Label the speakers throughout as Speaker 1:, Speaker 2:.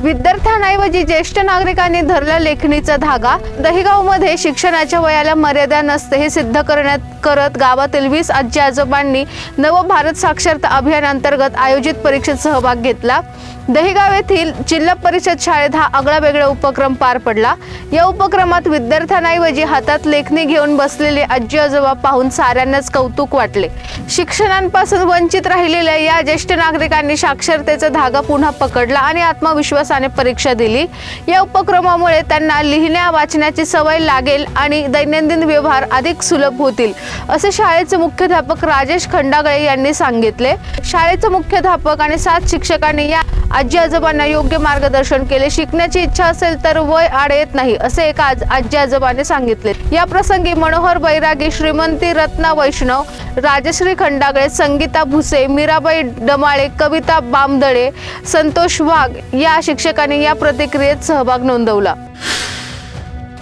Speaker 1: विद्यार्थ्यांऐवजी ज्येष्ठ नागरिकांनी धरला लेखणीचा धागा. दहिगावमध्ये शिक्षणाच्या वयाला मर्यादा नसते हे सिद्ध करण्यात करत गावातील वीस आजी आजोबांनी नवभारत साक्षरता अभियान अंतर्गत आयोजित परीक्षेत सहभाग घेतला. दहिगाव येथील जिल्हा परिषद शाळेत हा आगळा वेगळा उपक्रम पार पडला. या उपक्रमात विद्यार्थ्यांऐवजी हातात लेखणी घेऊन बसलेले आजी आजोबा पाहून साऱ्यांनाच कौतुक वाटले. शिक्षणांपासून वंचित राहिलेल्या या ज्येष्ठ नागरिकांनी साक्षरतेचा धागा पुन्हा पकडला आणि आत्मविश्वासाने परीक्षा दिली. या उपक्रमामुळे त्यांना लिहिण्या वाचण्याची सवय लागेल आणि दैनंदिन व्यवहार अधिक सुलभ होतील. असे शाळेचे मुख्याध्यापक राजेश खंडागळे यांनी सांगितले. शाळेचे मुख्याध्यापक आणि सात शिक्षकांनी या आजी आजोबांना योग्य मार्गदर्शन केले. शिकण्याची इच्छा असेल तर वय आड येत नाही असे एका आज आजी आजोबाने सांगितले. या प्रसंगी मनोहर बैरागी श्रीमंती रत्ना वैष्णव राजश्री खंडागळे संगीता भुसे मीराबाई डमाळे कविता बामदळे संतोष वाघ या शिक्षकांनी या प्रतिक्रियेत सहभाग नोंदवला.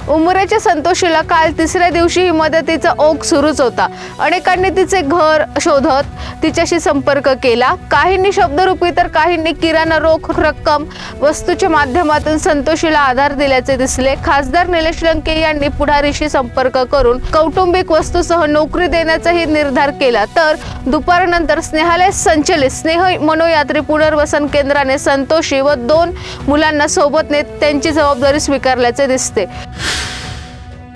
Speaker 1: उमरेच्या संतोषीला काल तिसऱ्या दिवशी मदतीचा ओघ सुरूच होता. अनेकांनी तिचे घर शोधत तिच्याशी संपर्क केला. काहींनी शब्दरूपी तर काहींनी किराणा रोख रक्कम वस्तूच्या माध्यमातून संतोषीला आधार दिल्याचे दिसले. खासदार निलेश लंके यांनी पुढारीशी संपर्क करून कौटुंबिक वस्तूसह नोकरी देण्याचाही निर्धार केला. तर दुपारनंतर स्नेहालय संचलित स्नेह मनोयात्री पुनर्वसन केंद्राने संतोषी व दोन मुलांना सोबत नेत त्यांची जबाबदारी स्वीकारल्याचे दिसते.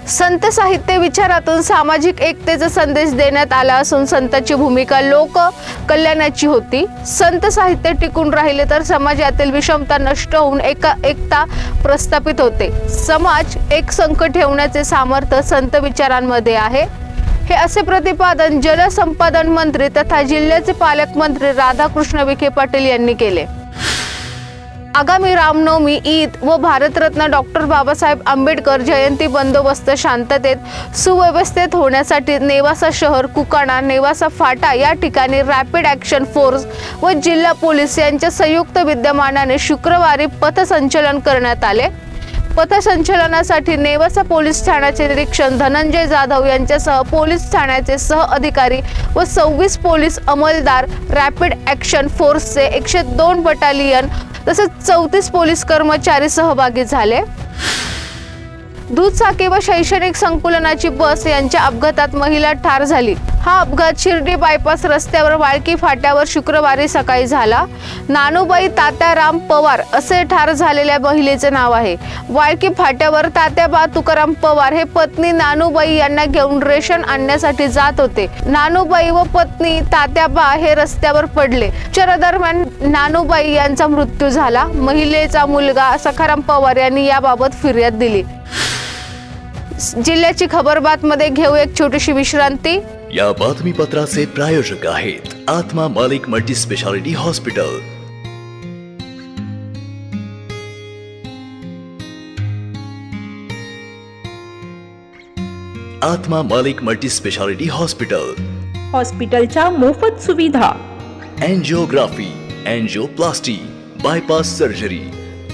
Speaker 1: संत साहित्य विचारातून सामाजिक एकतेचा संदेश देण्यात आला असून संतांची भूमिका लोक कल्याणाची होती. संत साहित्य टिकून राहिले तर समाजातील विषमता नष्ट होऊन एका एकता प्रस्थापित होते. समाज एक संख ठेवण्याचे सामर्थ्य संत विचारांमध्ये आहे. हे असे प्रतिपादन जलसंपादन मंत्री तथा जिल्ह्याचे पालकमंत्री राधाकृष्ण विखे पाटील यांनी केले. आगामी रामनवमी ईद व भारतरत्न डॉक्टर बाबासाहेब आंबेडकर जयंती बंदोबस्त शांततेत सुव्यवस्थित होण्यासाठी नेवासा शहर कुकाणा नेवासा फाटा या ठिकाणी रॅपिड ॲक्शन फोर्स व जिल्हा पोलीस यांच्या संयुक्त विद्यमानाने शुक्रवारी पथसंचलन करण्यात आले. पथसंचलनासाठी नेवासा पोलीस ठाण्याचे निरीक्षण धनंजय जाधव यांच्यासह पोलीस ठाण्याचे सह अधिकारी व सव्वीस पोलीस अंमलदार रॅपिड ॲक्शन फोर्सचे एकशे दोन बटालियन तसेच चौतीस पोलीस कर्मचारी सहभागी झाले. दुचाकी व शैक्षणिक संकुलनाची बस यांच्या अपघातात महिला ठार झाली. हा अपघात शिर्डी बायपास रस्त्यावर वाळकी फाट्यावर शुक्रवारी सकाळी झाला. नानूबाई तात्याराम पवार असे ठार झालेल्या महिलेचे नाव आहे. वाळकी फाट्यावर तात्याबा तुकाराम पवार हे पत्नी नानूबाई यांना घेऊन रेशन आणण्यासाठी जात होते. नानूबाई व पत्नी तात्याबा हे रस्त्यावर पडले. दरम्यान नानूबाई यांचा मृत्यू झाला. महिलेचा मुलगा सखाराम पवार यांनी याबाबत फिर्याद दिली. जिल्ह्याची खबरमध्ये घेऊ एक छोटीशी विश्रांती.
Speaker 2: या बातमीपत्राचे प्रायोजक आहेत आत्मा मालिक मल्टी स्पेशालिटी हॉस्पिटल. आत्मा मालिक मल्टी स्पेशालिटी हॉस्पिटल.
Speaker 3: हॉस्पिटलच्या मोफत सुविधा.
Speaker 2: एन्जिओग्राफी एन्जिओप्लास्टी बायपास सर्जरी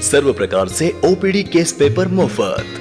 Speaker 2: सर्व प्रकारचे ओपीडी केस पेपर मोफत.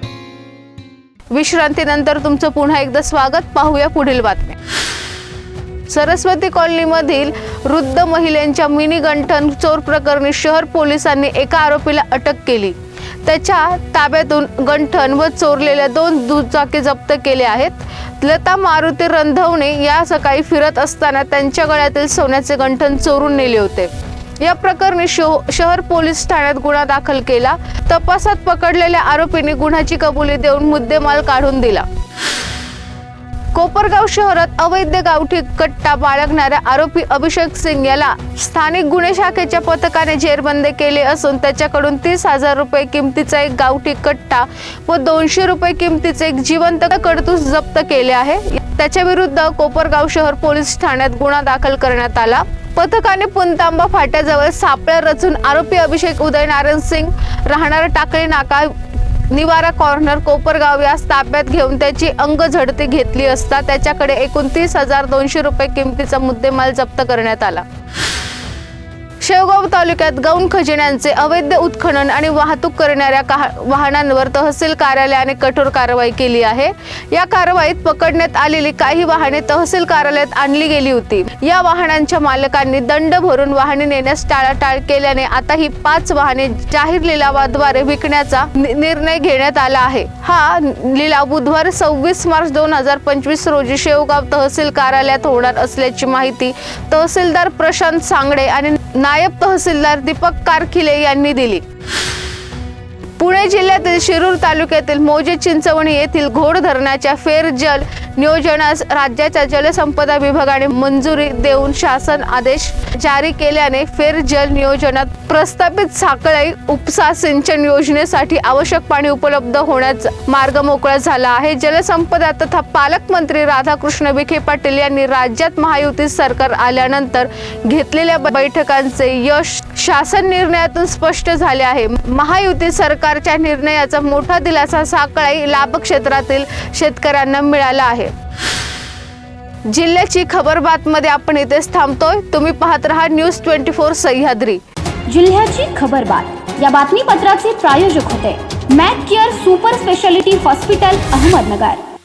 Speaker 1: विश्रांतीनंतर तुमचं पुन्हा एकदा स्वागत. पाहूया पुढील बातम्या. सरस्वती कॉलनीमधील वृद्ध महिलेंच्या मिनी गंठन चोर प्रकरणी शहर पोलिसांनी एका आरोपीला अटक केली. त्याच्या ताब्यातून गंठन व चोरलेल्या दोन दुचाकी जप्त केले आहेत. लता मारुती रंधवणे या सकाळी फिरत असताना त्यांच्या गळ्यातील सोन्याचे गंठन चोरून नेले होते. या प्रकरणी शो शहर पोलीस ठाण्यात गुन्हा दाखल केला. तपासात पकडलेल्या आरोपीने गुन्ह्याची कबुली देऊन मुद्देमाल काढून दिला. कोपरगाव शहरात अवैध गावठी कट्टा बाळगणाऱ्या आरोपी अभिषेक सिंग याला स्थानिक गुन्हे शाखेच्या पथकाने जेरबंद केले असून त्याच्याकडून तीस हजार रुपये किमतीचा एक गावठी कट्टा व दोनशे रुपये किमतीचे एक जिवंत कडतूस जप्त केले आहे. त्याच्या विरुद्ध कोपरगाव शहर पोलीस ठाण्यात गुन्हा दाखल करण्यात आला. पथकाने पुनतांबा फाट्याजवळ सापळ्या रचून आरोपी अभिषेक उदयनारायण सिंग राहणारा टाकळी नाका निवारा कॉर्नर कोपरगाव यास ताब्यात घेऊन त्याची अंग झडती घेतली असता त्याच्याकडे एकोणतीस हजार दोनशे रुपये किमतीचा मुद्देमाल जप्त करण्यात आला. शेवगाव तालुक्यात गौण खजिन्यांचे अवैध उत्खनन आणि वाहतूक करणाऱ्या वाहनांवर तहसील कार्यालयाने कठोर कारवाई केली आहे. या कारवाईत पकडण्यात आलेली काही वाहने तहसील कार्यालयात आणली गेली होती. या वाहनांच्या मालकांनी दंड भरून वाहने नेण्यास टाळाटाळ केल्याने आता ही पाच वाहने जाहीर लिलावाद्वारे विकण्याचा नि- निर्णय घेण्यात आला आहे. हा लिलाव बुधवार सव्वीस मार्च दोन हजार पंचवीस रोजी शेवगाव तहसील कार्यालयात होणार असल्याची माहिती तहसीलदार प्रशांत सांगडे आणि नाय नायब तहसीलदार दीपक कारखिले यांनी दिली. पुणे जिल्ह्यातील शिरूर तालुक्यातील मोजे चिंचवणी येथील घोड धरणाच्या फेर जल नियोजनास राज्याच्या जलसंपदा विभागाने मंजुरी देऊन शासन आदेश जारी केल्याने फेर जल नियोजनात प्रस्तावित साखळई उपसा सिंचन योजनेसाठी आवश्यक पाणी उपलब्ध होण्याचा मार्ग मोकळा झाला आहे. जलसंपदा तथा पालकमंत्री राधाकृष्ण विखे पाटील यांनी राज्यात महायुती सरकार आल्यानंतर घेतलेल्या बैठकांचे यश शासन निर्णयातून स्पष्ट झाले आहे. महायुती सरकारच्या निर्णयाचा मोठा दिलासा साकळाई लाभ क्षेत्रातील शेतकऱ्यांना मिळाला आहे. जिल्ह्याची खबर बातमध्ये आपण इथेच थांबतोय. तुम्ही पाहत रहा न्यूज ट्वेंटी फोर सह्याद्री.
Speaker 4: जिल्ह्याची खबर बात. या बातमीपत्राचे प्रायोजक होते. Mac care super speciality hospital Ahmednagar.